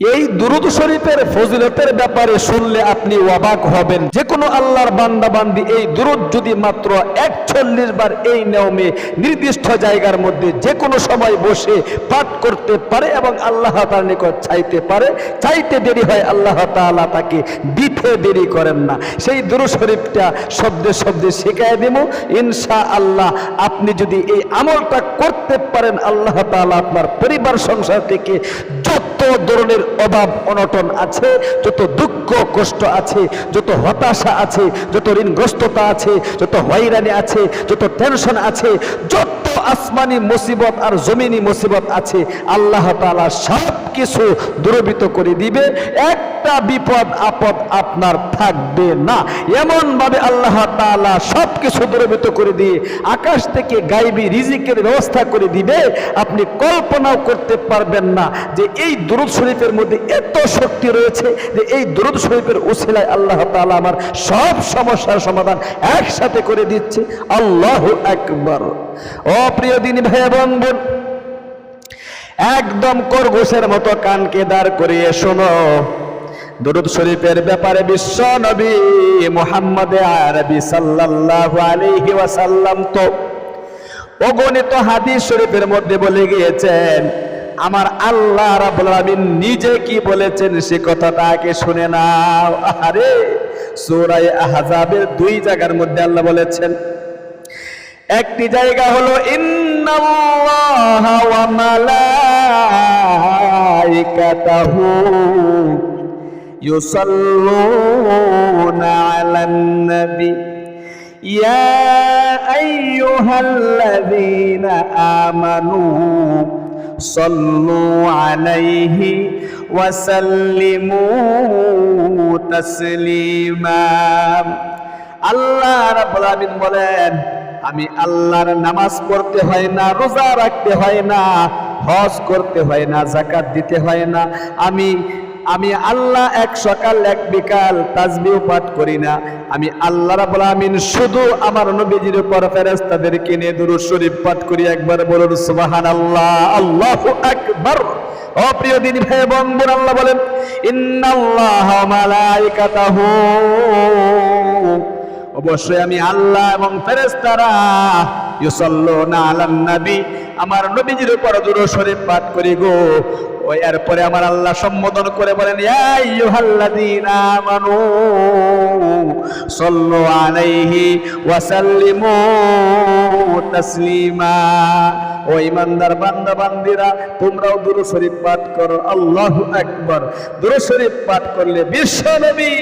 এই দুরুদ শরীফের ফজিলতের ব্যাপারে শুনলে আপনি অবাক হবেন। যে কোনো আল্লাহর বান্দা বান্দি এই দুরুদ যদি মাত্র একচল্লিশ বার এই নিয়মে নির্দিষ্ট জায়গার মধ্যে যে কোনো সময় বসে পাঠ করতে পারে এবং আল্লাহ তার নিকট চাইতে পারে, চাইতে দেরি হয় আল্লাহ তাআলা তাকে দিতে দেরি করেন না। সেই দুরুদ শরীফটা শব্দে শব্দে শেখায় দেব ইনশা আল্লাহ আপনি যদি এই আমলটা করতে পারেন, আল্লাহ তাআলা আপনার পরিবার, সংসার থেকে যত ধরনের অভাব অনটন আছে, যত দুঃখ, কষ্ট আছে, যত হতাশা আছে, যত ঋণগ্রস্ততা আছে, যত হয়রানি আছে, যত টেনশন আছে, যত আসমানি মুসিবত আর জমিনি মুসিবত আছে, আল্লাহ তালা সব কিছু দূরবিত করে দিবে একটা বিপদ আপদ আপনার থাকবে না। এমন ভাবে আল্লাহ তাআলা সব কিছু দূরবিত করে দিয়ে আকাশ থেকে গাইবি রিজিকের ব্যবস্থা করে দিবে। আপনি কল্পনাও করতে পারবেন না যে এই দুরুদ শরীফের মধ্যে এত শক্তি রয়েছে যে এই দুরুদ শরীফের উসিলায় আল্লাহ তাআলা আমার সব সমস্যার সমাধান একসাথে করে দিচ্ছে। আল্লাহ একবার অপ্রিয় দিন ভাই এবং বোন, একদম করঘোষের মতো কানকে দাঁড় করিয়ে শোনো। দরুদ শরীফের ব্যাপারে বিশ্ব নবী মোহাম্মদ আরবি সাল্লাল্লাহু আলাইহি ওয়াসাল্লাম তো অগণিত হাদিস শরীফের মধ্যে বলে গিয়েছেন, আমার আল্লাহ রাব্বুল আলামিন নিজে কি বলেছেন সে কথাটা আগে শুনে নাও। আরে সূরা আহজাবের দুই জায়গার মধ্যে আল্লাহ বলেছেন, একটি জায়গা হলো, ইন্নাল্লাহ ওয়া মালাইকাতাহু। ইউসাল্লুনা আলান নবী ইয়া আইয়ুহাল্লাযীনা আমানু সাল্লু আলাইহি ওয়া সাল্লিমু তাসলিমা আল্লাহ রাব্বুল আলামিন বলেন, আমি আল্লাহর নামাজ পড়তে হয় না, রোজা রাখতে হয় না, হজ করতে হয় না জাকাত দিতে হয় না, আমি আমি আল্লাহ এক সকাল, এক বিকাল তাজবিও পাঠ করি না। আমি আল্লাহ রাবুল আমিন শুধু আমার নবীজির উপর ফেরেশতাদেরকে নিয়ে দুরু শরীফ পাঠ করি। একবার বলুন সুবাহান আল্লাহ আল্লাহ একবার অপ্রিয় দিন ভাই বন্ধুর আল্লাহ বলেন, ইন্নাল্লাহ মালাইকাতাহু। অবশ্যই আমি আল্লাহ এবং ফেরেশতারা ইউসাল্লুনা আলান নবী, আমার নবীজির উপর দুরূদ শরীফ পাঠ করি গো। ওই এরপরে আমার আল্লাহ সম্বোধন করে বলেন আমানু সাল্লু আলাইহি ওয়া সাল্লিমু তাসলিমা। ও ইমানদার বান্দা বান্দিরা তোমরাও দুরূদ শরীফ পাঠ করো। আল্লাহু আকবার। দুরূদ শরীফ পাঠ করলে বিশ্ব নবী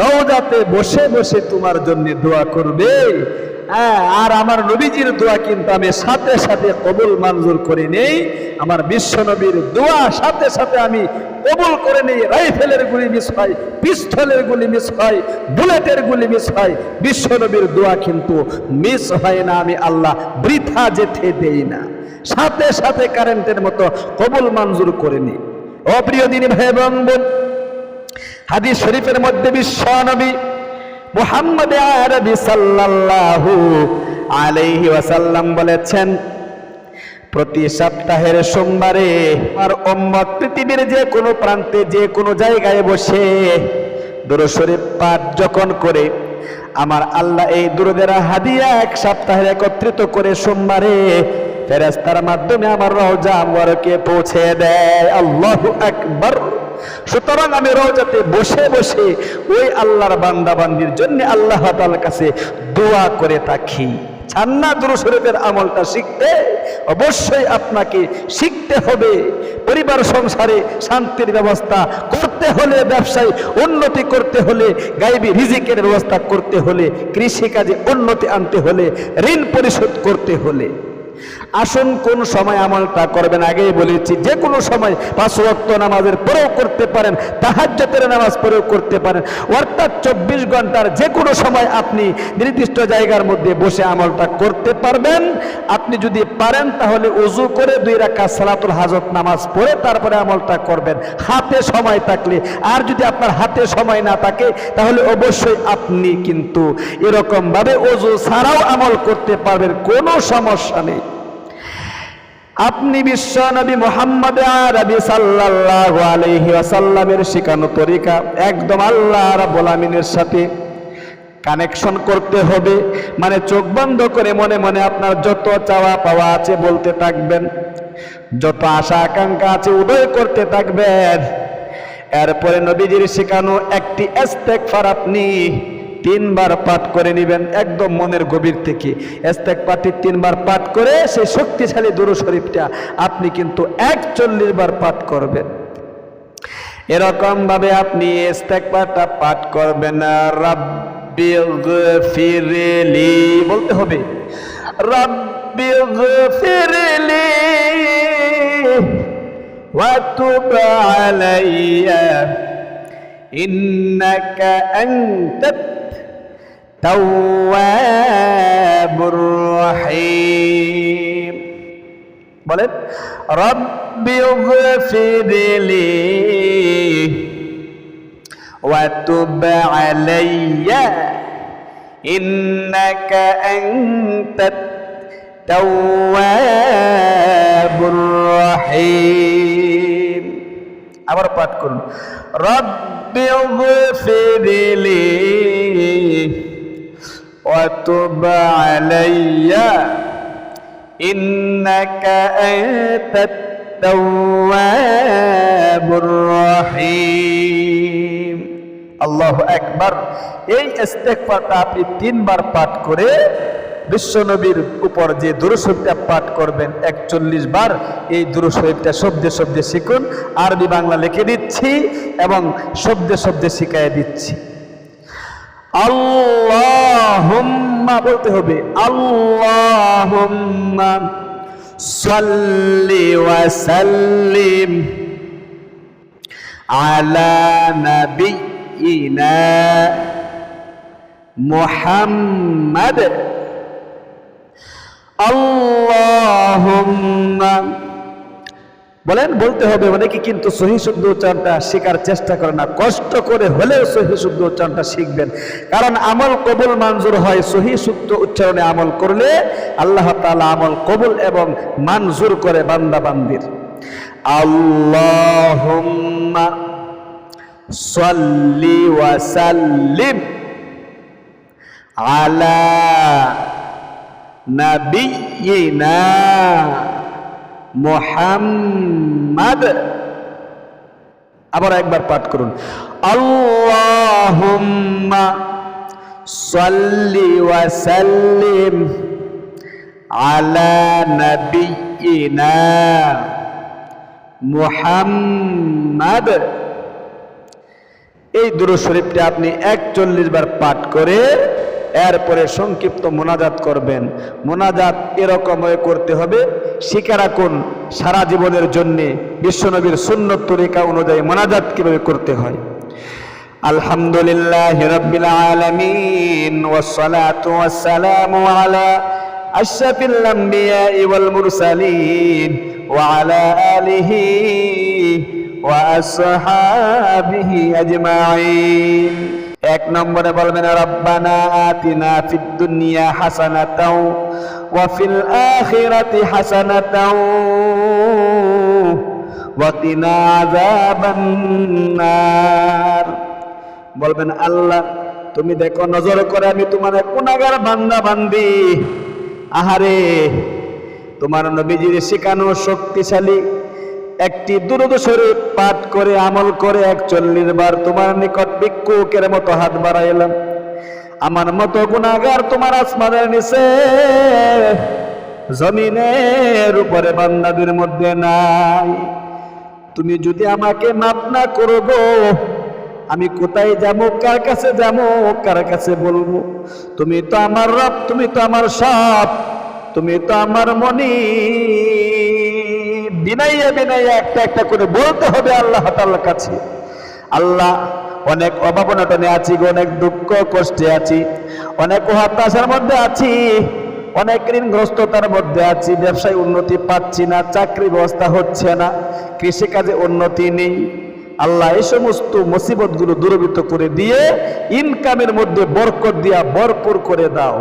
রওজাতে বসে বসে তোমার জন্য দোয়া করবে। হ্যাঁ আর আমার নবীজির দোয়া কিন্তু আমি সাথে সাথে কবুল মঞ্জুর করে নেই। আমার বিশ্ব নবীর দোয়া সাথে সাথে আমি কবুল করে নেই। রাইফেলের গুলি মিস হয়, পিস্তলের গুলি মিস হয়, বুলেটের গুলি মিস হয়। বিশ্ব নবীর দোয়া কিন্তু মিস হয় না, আমি আল্লাহ বৃথা যেতে দেই না। সাথে সাথে কারেন্টের মতো কবুল মঞ্জুর করে নিই। অপ্রিয় দিনী ভাই এবং বোন হাদিস শরীফের মধ্যে বিশ্ব নবী মুহাম্মদ আরবি সাল্লাল্লাহু আলাইহি ওয়াসাল্লাম বলেছেন, প্রতি সপ্তাহের সোমবারে আর উম্মত পৃথিবীর যে কোনো প্রান্তে যে কোনো জায়গায় বসে দুরূদ শরীফ পাঠ যখন করে, আমার আল্লাহ এই দুরুদের হাদিয়া এক সপ্তাহে একত্রিত করে সোমবারে ফেরেস্তার মাধ্যমে আমার রওজা মোবারকে পৌঁছে দেয়। আল্লাহু আকবার। সুতরাং আমি রওজাতে বসে বসে ওই আল্লাহর বান্দাবান্দির জন্য আল্লাহ তাআলার কাছে দোয়া করে থাকি। ছান্না দুরু শরীফের আমলটা শিখতে, অবশ্যই আপনাকে শিখতে হবে। পরিবার, সংসারে শান্তির ব্যবস্থা করতে হলে, ব্যবসায় উন্নতি করতে হলে, গাইবি রিজিকের ব্যবস্থা করতে হলে, কৃষিকাজে উন্নতি আনতে হলে, ঋণ পরিশোধ করতে হলে। আসুন, কোন সময় আমলটা করবেন? আগেই বলেছি, যে কোনো সময় পাঁচ ওয়াক্ত নামাজের পরেও করতে পারেন তাহাজ্জতের নামাজ পরেও করতে পারেন। অর্থাৎ চব্বিশ ঘণ্টার যে কোনো সময় আপনি নির্দিষ্ট জায়গার মধ্যে বসে আমলটা করতে পারবেন। আপনি যদি পারেন, তাহলে উজু করে দুই রাখা সালাতুল হাজত নামাজ পড়ে তারপরে আমলটা করবেন। হাতে সময় থাকলে। আর যদি আপনার হাতে সময় না থাকে, তাহলে অবশ্যই আপনি কিন্তু এরকমভাবে অজু ছাড়াও আমল করতে পারবেন, কোনো সমস্যা নেই। আপনি বিশ্ব নবী মোহাম্মদ আরবি সাল্লাল্লাহু আলাইহি ওয়াসাল্লামের শিখানো তরিকা একদম আল্লাহ রাব্বুল সাথে কানেকশন করতে হবে। মানে চোখ বন্ধ করে মনে মনে আপনার যত চাওয়া পাওয়া আছে বলতে থাকবেন। যত আশা আকাঙ্ক্ষা আছে উদয় করতে থাকবেন। এরপরে নবীজির শেখানো একটি ইস্তেগফার আপনি তিনবার পাঠ করে নেবেন একদম মনের গভীর থেকে এস্তেক পাঠটি তিনবার পাঠ করে সেই শক্তিশালী দুরু শরীফটা আপনি কিন্তু একচল্লিশ বার পাঠ করবেন এরকম ভাবে আপনি ইস্তেকবারটা পাঠ করবেন রাব্বি গফিরলি বলতে হবে রাব্বি গফিরলি وتب علي إنك أنت تواب رحيم بلد رب اغفر لي وتب علي. إنك أنت التواب الرحيم. أمر باتكم رب اغفر لي وتب عليّ إنك أنت التواب الرحيم আল্লাহ একবার এই ইস্তেগফারটা আপনি তিনবার পাঠ করে বিশ্বনবীর উপর যে দুরুশরীফটা পাঠ করবেন একচল্লিশ বার এই দুরুশরীফটা শব্দে শব্দে শিখুন আরবি বাংলা লিখে দিচ্ছি এবং শব্দে শব্দে শিখাই দিচ্ছি আল্লাহুম্মা বলতে হবে আল্লাহুম্মা সাল্লি ওয়া সাল্লিম আলা নাবিয়িনা মুহাম্মদ আল্লাহুম্মা বলেন, বলতে হবে অনেকে কিন্তু সহি শুদ্ধ উচ্চারণটা শেখার চেষ্টা করে না। কষ্ট করে হলেও সহি শুদ্ধ উচ্চারণটা শিখবেন। কারণ আমল কবুল মঞ্জুর হয়, সহি শুদ্ধ উচ্চারণে আমল করলে আল্লাহ তাআলা আমল কবুল এবং মঞ্জুর করে বান্দা বান্দির আল্লাহুম্মা সাল্লি ওয়া সাল্লিম আলা নাবিয়িনা মোহাম্মদ। আবার একবার পাঠ করুন। আল্লাহুম্মা সাল্লিম আলা নাবিয়িনা মুহাম্মদ। এই দুরূদ শরীফটি আপনি একচল্লিশ বার পাঠ করে এরপরে সংক্ষিপ্ত মোনাজাত করবেন। মোনাজাত এরকম হয়ে করতে হবে, শিখে রাখুন সারা জীবনের জন্যে বিশ্বনবীর সুন্নত তরিকা অনুযায়ী মোনাজাত কীভাবে করতে হয়। আলহামদুলিল্লাহ রব্বিল আলামিন, ওয়াসসালাতু ওয়াসসালামু আলা মুরসালিন, ওয়া আলা আলিহি ওয়া আসহাবিহি আজমাইন। এক নম্বরে বলবেন, রব্বানা আতিনা ফিদ দুনিয়া হাসানাতাও ওয়া ফিল আখিরাতি হাসানাতাও ওয়া কিনা আযাবান নার বলবেন, আল্লাহ, তুমি দেখো, নজর করে আমি তোমার গুনাহগার বান্দা বান্দি। আহারে, তোমার নবীজির শেখানো শক্তিশালী একটি দুরুদ শরীফ পাঠ করে, আমল করে একচল্লিশ বার তোমার নিকট ভিক্ষুকের মতো হাত বাড়াইলাম। আমার মতো গুণাগার তোমার আসমানের নিচে, জমিনের উপরে বান্দাদের মধ্যে নাই। তুমি যদি আমাকে মাপ না করব আমি কোথায় যাব, কার কাছে যাব, কার কাছে বলব? তুমি তো আমার রব, তুমি তো আমার সব তুমি তো আমার মনি বিনাইয়া বিনাইয়া একটা একটা করে বলতে হবে আল্লাহ তাল্লাহ কাছে। আল্লাহ অনেক অভাব অনটনে আছি অনেক দুঃখ কষ্টে আছি, অনেক হতাশার মধ্যে আছি, অনেক ঋণগ্রস্ততার মধ্যে আছি, ব্যবসায় উন্নতি পাচ্ছি না, চাকরি ব্যবস্থা হচ্ছে না, কৃষিকাজে উন্নতি নেই। আল্লাহ এই সমস্ত মুসিবতগুলো দূরীভূত করে দিয়ে ইনকামের মধ্যে বরকত দিয়া ভরপুর করে দাও।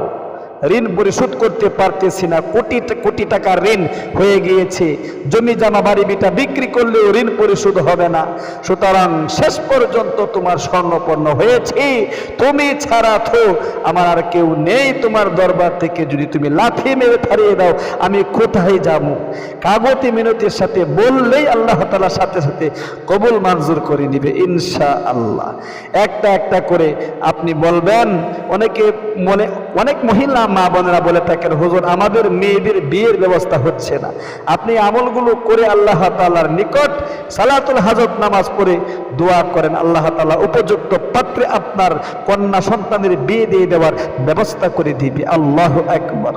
ঋণ পরিশোধ করতে পারতেছি না, কোটি কোটি টাকার ঋণ হয়ে গিয়েছে। জমি জামা, বাড়ি, বিটা বিক্রি করলেও ঋণ পরিশোধ হবে না। সুতরাং শেষ পর্যন্ত তোমার স্বর্ণপন্ন হয়েছে। তুমি ছাড়া তো আমার আর কেউ নেই তোমার দরবার থেকে। যদি তুমি লাথি মেরে ছাড়িয়ে দাও, আমি কোথায় যাব? কাগতি মিনতির সাথে বললেই আল্লাহ তালার সাথে সাথে কবুল মঞ্জুর করে নিবে ইনশা আল্লাহ একটা একটা করে আপনি বলবেন, অনেকে মনে অনেক মহিলা মা বোনেরা বলে থাকেন, হুজুর, আমাদের মেয়েদের বিয়ের ব্যবস্থা হচ্ছে না। আপনি আমলগুলো করে আল্লাহ তালার নিকট সালাতুল হাজত নামাজ পড়ে দোয়া করেন। আল্লাহ তাআলা উপযুক্ত পাত্রে আপনার কন্যা সন্তানের বিয়ে দিয়ে দেওয়ার ব্যবস্থা করে দিবে। আল্লাহ একবার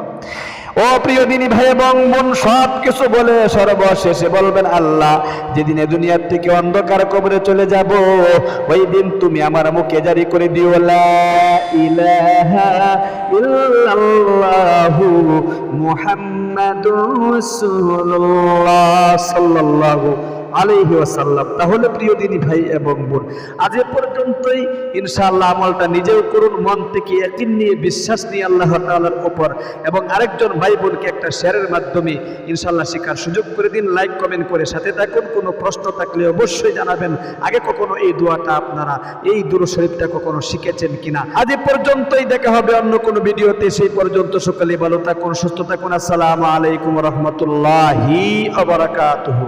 ও প্রিয় দিনী ভাই এবং বোন, সব কিছু বলে সর্বশেষে বলবেন, আল্লাহ, যেদিনে দুনিয়ার থেকে অন্ধকার কবরে চলে যাব, ওই দিন তুমি আমার মুখে জারি করে দিও ইল্লাল্লাহু মুহাম্মাদুর রাসূলুল্লাহ সাল্লাল্লাহু আলাইহি ওয়াসাল্লাম। তাহলে প্রিয় দিনী ভাই এবং বোন, আজ এ পর্যন্তই। ইনশাআল্লাহ আমলটা নিজেও করুন, মন থেকে একদিন নিয়ে, বিশ্বাস নিয়ে আল্লাহ তাআলার উপর। এবং আরেকজন ভাই বোনকে একটা শেয়ারের মাধ্যমে ইনশাআল্লাহ শেখার সুযোগ করে দিন। লাইক, কমেন্ট করে সাথে থাকুন। কোনো প্রশ্ন থাকলে অবশ্যই জানাবেন। আগে কখনো এই দোয়াটা আপনারা এই দুরু শরীফটা কখনো শিখেছেন কিনা? আজ এ পর্যন্তই। দেখা হবে অন্য কোনো ভিডিওতে। সেই পর্যন্ত সকালে ভালো থাকুন, সুস্থ থাকুন। আসসালামু আলাইকুম রহমতুল্লাহি আবরাকাতুহু